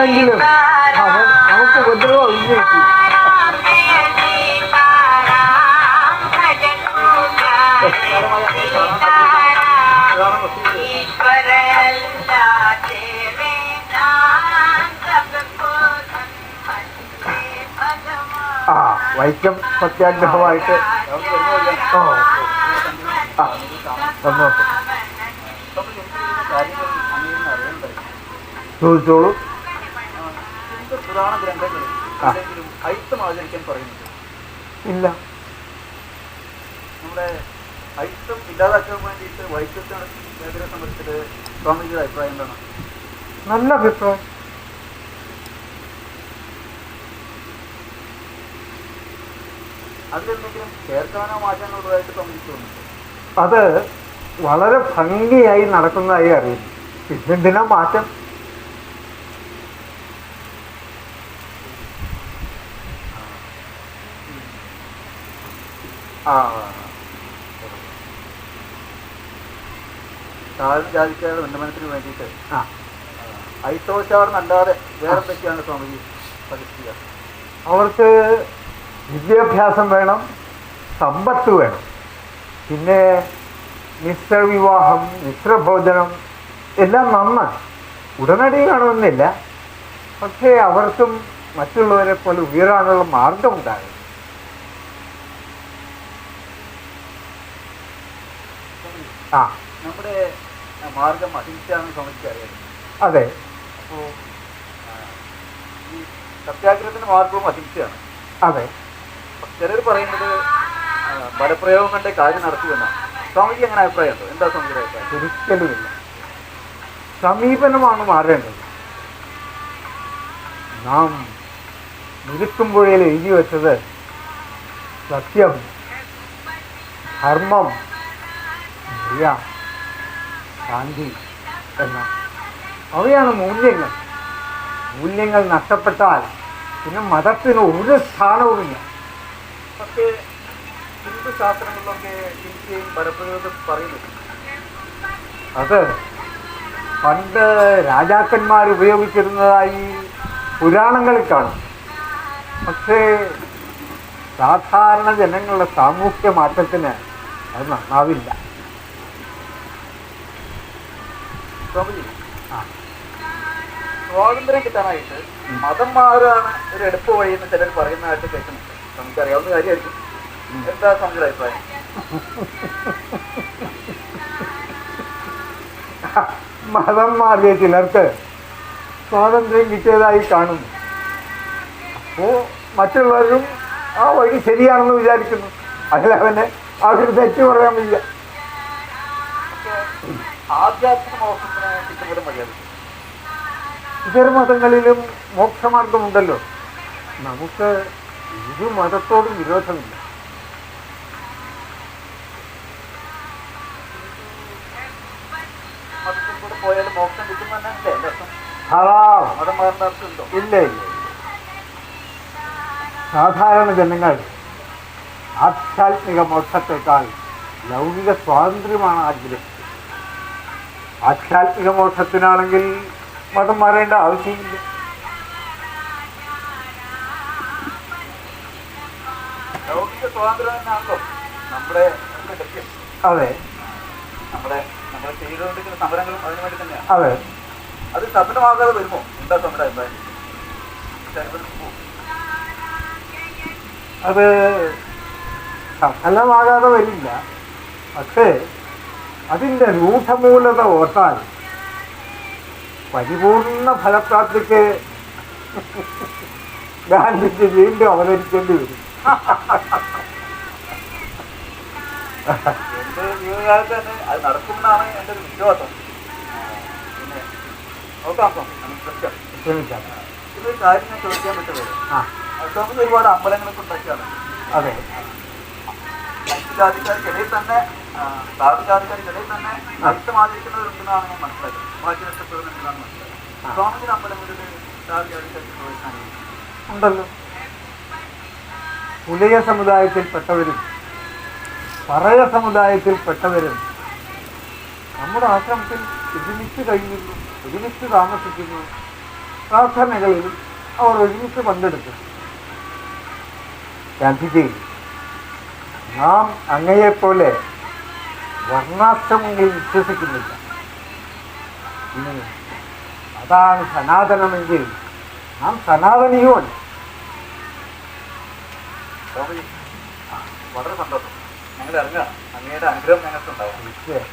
എന്നെങ്കിലും അവൻ നമുക്ക് ഉപദ്രവം ഒഴിഞ്ഞു കിട്ടി ആ വൈക്കം സത്യാഗ്രഹമായിട്ട് ഓ ആ സന്തോഷം ചോദിച്ചോളൂ പുരാണ ഗ്രന്ഥങ്ങളിൽ ആ. ഐത്തം ആചരിക്കാൻ പറയുന്നുണ്ട്? ഇല്ല. നമ്മുടെ ഐത്തം ഇല്ലാതാക്കാൻ വേണ്ടിയിട്ട് വൈക്കത്താണ് കേന്ദ്ര സംബന്ധിച്ചിട്ട് സ്വാമിജിയുടെ അഭിപ്രായം എന്താണ്? നല്ല അഭിപ്രായം. അതിലെന്തെങ്കിലും ചേർക്കാനോ മാറ്റാനോ ഉള്ളതായിട്ട് അത് വളരെ ഭംഗിയായി നടക്കുന്നതായി അറിയുന്നു. പിന്നെന്തിനാ മാറ്റം? ആ ജാതിക്കാരുടെ ഉന്നമനത്തിന് വേണ്ടിയിട്ട്. ആ. അല്ലാതെ വേറെ എന്തൊക്കെയാണ് സ്വാമിജി പഠിക്കുക അവർക്ക് വിദ്യാഭ്യാസം വേണം സമ്പത്ത് വേണം. പിന്നെ മിശ്രവിവാഹം മിശ്രഭോജനം എല്ലാം നന്നാണ് ഉടനടി കാണുമെന്നില്ല. പക്ഷേ അവർക്കും മറ്റുള്ളവരെ പോലെ ഉയരാനുള്ള മാർഗമുണ്ടാകും ആ. നമ്മുടെ മാർഗം അഹിംസയാണെന്ന് സ്വാമിക്ക് അതെ. അപ്പോ ആ, ഈ സത്യാഗ്രഹത്തിന്റെ മാർഗവും അഹിംസയാണ്. അതെ. ചിലർ പറയുന്നത് ബലപ്രയോഗങ്ങളുടെ ബലപ്രയോഗം കൊണ്ടേ കാര്യം നടത്തിയെന്നാണ് സ്വാമിജി അങ്ങനെ അഭിപ്രായമുണ്ടോ? എന്താ സ്വാമിജിയുടെ അഭിപ്രായം? ഒരിക്കലുമില്ല. സമീപനമാണ് മാറേണ്ടത്. നാം നിരുക്കുമ്പുഴയിൽ എഴുതി വെച്ചത് സത്യം ധർമ്മം ദയ ശാന്തി എന്ന അവയാണ് മൂല്യങ്ങൾ. മൂല്യങ്ങൾ നഷ്ടപ്പെട്ടാൽ പിന്നെ മതത്തിന് ഒരു സ്ഥാനവുമില്ല. പക്ഷേ ഹിന്ദു ശാസ്ത്രങ്ങളിലൊക്കെ ഹിംസയും അത് പണ്ട് രാജാക്കന്മാർ ഉപയോഗിച്ചിരുന്നതായി പുരാണങ്ങളിൽ കാണും. പക്ഷേ സാധാരണ ജനങ്ങളുടെ സാമൂഹ്യ മാറ്റത്തിന് അത് നന്നാവില്ല സ്വാമിജി ആ. സ്വാതന്ത്ര്യം കിട്ടാനായിട്ട് മതം മാറുകയാണ് ഒരു എളുപ്പ വഴി എന്ന് ചിലർ പറയുന്നതായിട്ട് കേൾക്കുന്നുണ്ട്. നമുക്ക് അറിയാവുന്ന കാര്യമായിരിക്കും. എന്താ സ്വാമിജിയുടെ അഭിപ്രായം? മതം മാറിയ ചിലർക്ക് സ്വാതന്ത്ര്യം കിട്ടിയതായി കാണുന്നു. അപ്പോൾ മറ്റുള്ളവരും ആ വഴി ശരിയാണെന്ന് വിചാരിക്കുന്നു. അതിലവന് അവർ തെറ്റ് പറയാൻ വയ്യ. ആധ്യാത്മിക മോഹത്തിന് കിട്ടുന്നതും മര്യാദ. ഇതര മതങ്ങളിലും മോക്ഷമാർഗമുണ്ടല്ലോ. നമുക്ക് ഒരു മതത്തോടും വിരോധമില്ല. മോക്ഷം മതം ഇല്ല ഇല്ല. സാധാരണ ജനങ്ങൾ ആധ്യാത്മിക മോക്ഷത്തെക്കാൾ ലൗകിക സ്വാതന്ത്ര്യമാണ് ആഗ്രഹിച്ചത് ആധ്യാത്മിക മോക്ഷത്തിനാണെങ്കിൽ മതം മാറേണ്ട ആവശ്യമില്ല. അതെ. അതെ. അത് സഫലമാകാതെ വരുമോ? എന്താ നമ്മുടെ അഭിപ്രായം. അത് സഫലമാകാതെ വരില്ല. പക്ഷേ അതിന്റെ രൂഢമൂലത ഓർത്താൽ പരിപൂർണ ഫലപ്രാപ്തിക്ക് ഗാന്ധിജി വീണ്ടും അവതരിക്കേണ്ടി വരും. എന്റെ ജീവിതകാലത്ത് തന്നെ അത് നടക്കുമെന്നാണ് എന്റെ ഒരു വിശ്വാസം. പിന്നെ നോക്കാം സ്വാമി, നമുക്ക് ശ്രമിക്കാം. ശ്രമിക്കാം. കാര്യം ചോദിക്കാൻ പറ്റുന്നത്. ആ. സ്വാമി ഒരുപാട് അമ്പലങ്ങളൊക്കെ ഉണ്ടാക്കിയാണ് അതെ. ജാതിക്കാർക്കിടയിൽ തന്നെ താഴ്ന്ന ജാതിക്കാർക്കിടയിൽ തന്നെ അർത്ഥം ആചരിക്കുന്നവരുണ്ടെന്നാണ് ഞാൻ മനസ്സിലാക്കുന്നത്. ബാക്കി നഷ്ടപ്പെടുന്നുണ്ടെന്നാണ് മനസ്സിലാക്കുന്നത്. സ്വാമിയുടെ അമ്പലങ്ങളിൽ താഴ്ന്ന ജാതിക്കാർക്ക് പ്രവേശനം ഉണ്ടല്ലോ. പുലയ സമുദായത്തിൽപ്പെട്ടവരും പറയ സമുദായത്തിൽപ്പെട്ടവരും നമ്മുടെ ആശ്രമത്തിൽ ഒരുമിച്ച് കഴിയുന്നു ഒരുമിച്ച് താമസിക്കുന്നു. പ്രാർത്ഥനകളിൽ അവർ ഒരുമിച്ച് പങ്കെടുക്കുന്നു ഗാന്ധിജി നാം അങ്ങയെപ്പോലെ വർണാശ്രമങ്ങളിൽ വിശ്വസിക്കുന്നില്ല. ഇനി അതാണ് സനാതനമെങ്കിൽ നാം സനാതനിയുമാണ് വളരെ സന്തോഷം. ഞങ്ങൾ അറിഞ്ഞ അങ്ങയുടെ അനുഗ്രഹം ഞങ്ങൾക്കുണ്ടാവും. തീർച്ചയായും.